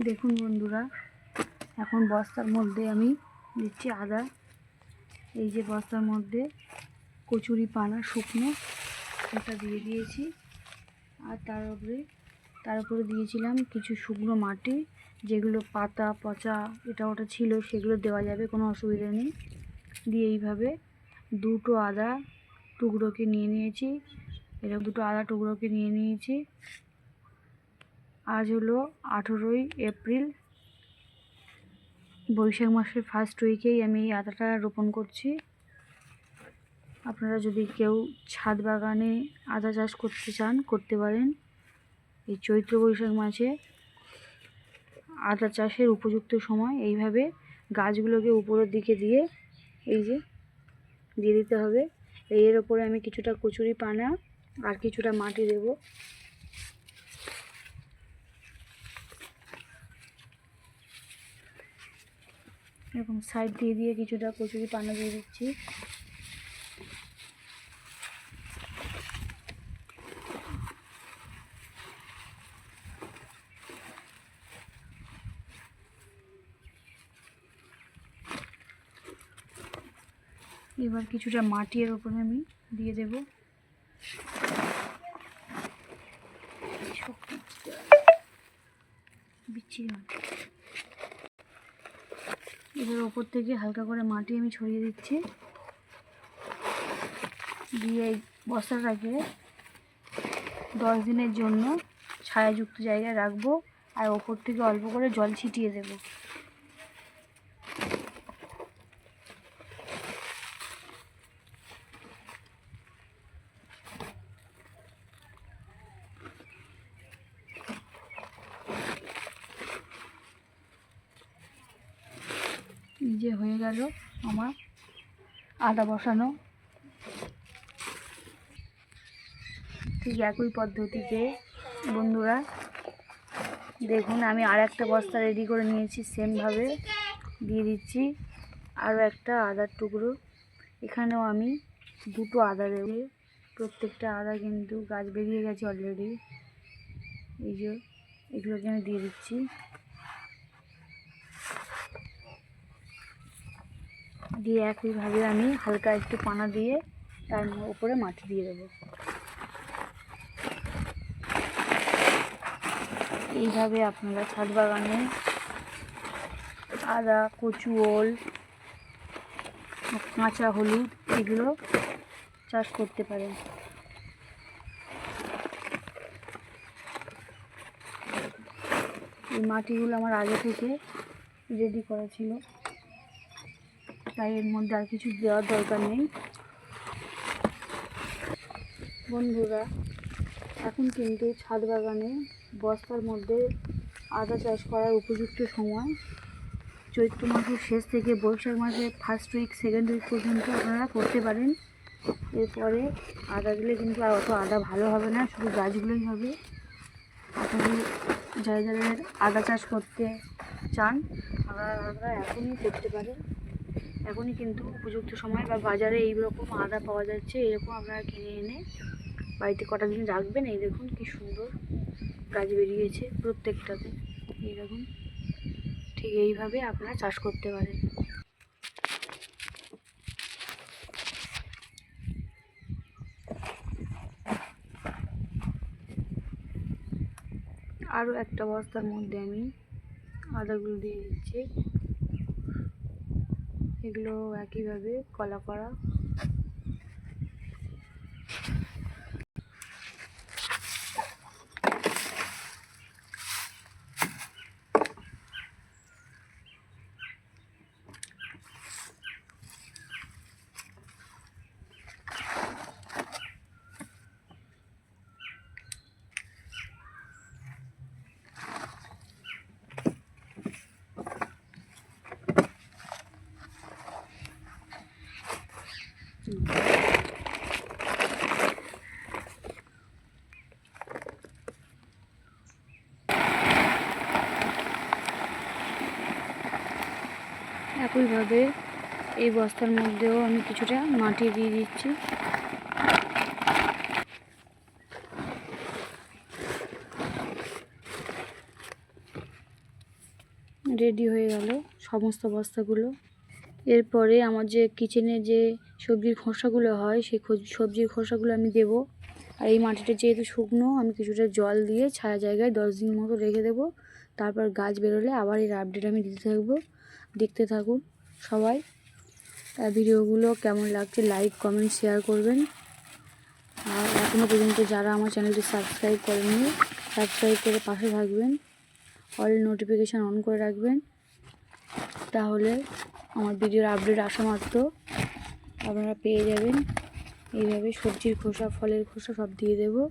দেখুন বন্ধুরা, এখন বস্তার মধ্যে আমি দিচ্ছি আদা। এই যে বস্তার মধ্যে কচুরি পানা, শুকনো, এটা দিয়ে দিয়েছি। আর তার উপরে তার উপরে দিয়েছিলাম কিছু শুকনো মাটি, যেগুলো পাতা, পচা, এটা ওটা ছিল, সেগুলো দেওয়া যাবে, কোনো অসুবিধা নেই। দিয়ে এইভাবে দুটো আদা টুকরোকে নিয়ে নিয়েছি। এরকম দুটো আদা টুকরোকে নিয়ে নিয়েছি। আজ হলো আঠেরোই এপ্রিল। বৈশাখ মাসের ফার্স্ট উইকেই আমি এই আদাটা রোপণ করছি। আপনারা যদি কেউ ছাদ বাগানে আদা চাষ করতে চান, করতে পারেন। এই চৈত্র বৈশাখ মাসে আদা চাষের উপযুক্ত সময়। এইভাবে গাছগুলোকে উপরের দিকে দিয়ে এই যে দিয়ে দিতে হবে। এর ওপরে আমি কিছুটা কচুরি পানা আর কিছুটা মাটি দেবো। এরকম সাইড দিয়ে দিয়ে কিছুটা কচুরি পানা দিয়ে দিচ্ছি। এবার কিছুটা মাটি এর উপরে আমি দিয়ে দেব। বিচ্ছিরি মাটি। এবার ওপর থেকে হালকা করে মাটি আমি ছড়িয়ে দিচ্ছি। দিয়ে এই বস্তাটাকে দশ দিনের জন্য ছায়াযুক্ত জায়গায় রাখব আর ওপর থেকে অল্প করে জল ছিটিয়ে দেবো এই যে হয়ে গেল আমার আদা বসানো। ঠিক একই পদ্ধতিতে বন্ধুরা, দেখুন আমি আর একটা বস্তা রেডি করে নিয়েছি সেমভাবে দিয়ে দিচ্ছি। আরও একটা আদার টুকরো। এখানেও আমি দুটো আদা দেবো প্রত্যেকটা আদা কিন্তু গাছ বেরিয়ে গেছে অলরেডি এই যে, এগুলোকে আমি দিয়ে দিচ্ছি। দিয়ে একইভাবে আমি হালকা একটু পানা দিয়ে তার উপরে মাটি দিয়ে দেবো। এইভাবে আপনারা ছাদ বাগানে আদা, কচু, ওল, কাঁচা হলুদ এগুলো চাষ করতে পারেন। এই মাটিগুলো আমার আগে থেকে রেডি করা ছিল। তাই এর মধ্যে আর কিছু দেওয়ার দরকার নেই। বন্ধুরা, এখন কিন্তু ছাদ বাগানে বস্তার মধ্যে আদা চাষ করার উপযুক্ত সময়। চৈত্র মাসের শেষ থেকে বৈশাখ মাসের ফার্স্ট উইক সেকেন্ড উইক পর্যন্ত আপনারা করতে পারেন। এরপরে আদা দিলে কিন্তু আর অত আদা ভালো হবে না, শুধু গাছগুলোই হবে। আপনাদের যারা যারা আদা চাষ করতে চান আপনারা এখনই করতে পারেন। এখনই কিন্তু উপযুক্ত সময় বা বাজারে এই রকম আদা পাওয়া যাচ্ছে, এরকম আপনারা কিনে এনে বাড়িতে কটা দিন রাখবেন। এই দেখুন কি সুন্দর গাছ বেরিয়েছে প্রত্যেকটাতে। এই দেখুন, ঠিক এইভাবে আপনারা চাষ করতে পারেন। আরও একটা বস্তার মধ্যে আমি আদাগুলো দিয়ে দিচ্ছি। এগুলো একইভাবে কলা করা একইভাবে এই বস্তার মধ্যেও আমি কিছুটা মাটি দিয়ে দিচ্ছি। রেডি হয়ে গেল সমস্ত বস্তাগুলো। এরপরে আমার যে কিচেনে যে সবজির খোসাগুলো হয়, সেই সবজির খোসাগুলো আমি দেবো। আর এই মাটিটা যেহেতু শুকনো, আমি কিছুটা জল দিয়ে ছায়া জায়গায় দশ দিন মতো রেখে দেবো। তারপর গাছ বেরোলে আবার এর আপডেট আমি দিতে থাকব। দেখতে থাকুন সবাই। আর ভিডিওগুলো কেমন লাগছে লাইক কমেন্ট শেয়ার করবেন। আর এখনও পর্যন্ত যারা আমার চ্যানেলটি সাবস্ক্রাইব করেননি সাবস্ক্রাইব করে পাশে থাকবেন। অল নোটিফিকেশান অন করে রাখবেন। তাহলে আমার ভিডিওর আপডেট আসা মাত্র। আপনারা পেয়ে যাবেন। এইভাবে সবজির খোসা, ফলের খোসা সব দিয়ে দেবো।